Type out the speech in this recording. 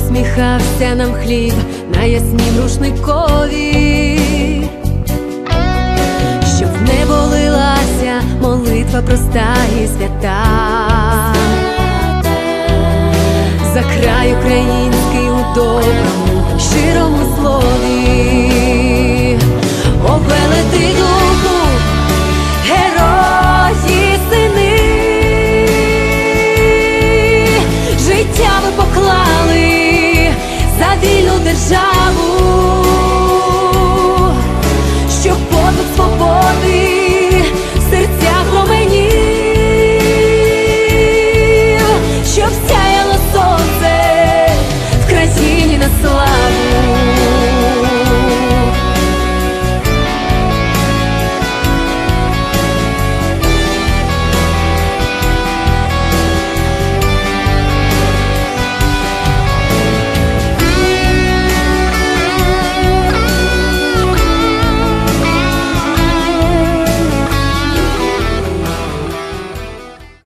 щоб знову сміхався нам хліб на яснім рушникові, щоб не болилася лилася молитва проста і свята. За край український життя